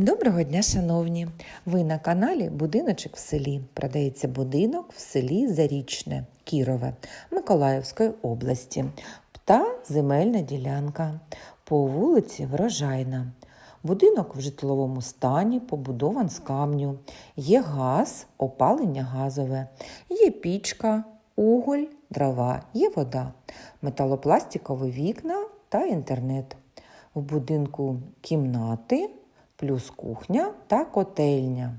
Доброго дня, шановні! Ви на каналі Будиночок в селі. Продається будинок в селі Зарічне, Кірове, Миколаївської області та земельна ділянка по вулиці Врожайна. Будинок в житловому стані побудован з камню. Є газ, опалення газове, є пічка, уголь, дрова, є вода, металопластикові вікна та інтернет. В будинку кімнати плюс кухня та котельня.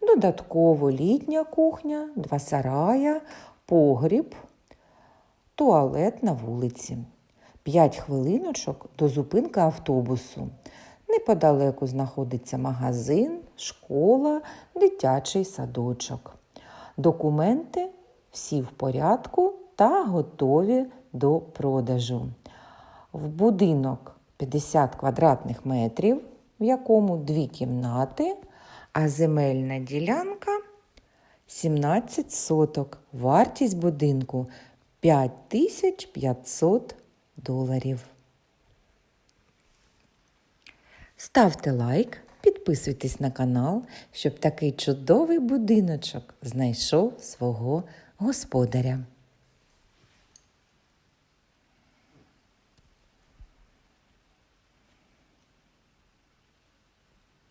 Додатково літня кухня, два сарая, погріб, туалет на вулиці. П'ять хвилиночок до зупинки автобусу. Неподалеку знаходиться магазин, школа, дитячий садочок. Документи всі в порядку та готові до продажу. В будинок 50 квадратних метрів, в якому дві кімнати, а земельна ділянка 17 соток. Вартість будинку 5500 доларів. Ставте лайк, підписуйтесь на канал, щоб такий чудовий будиночок знайшов свого господаря.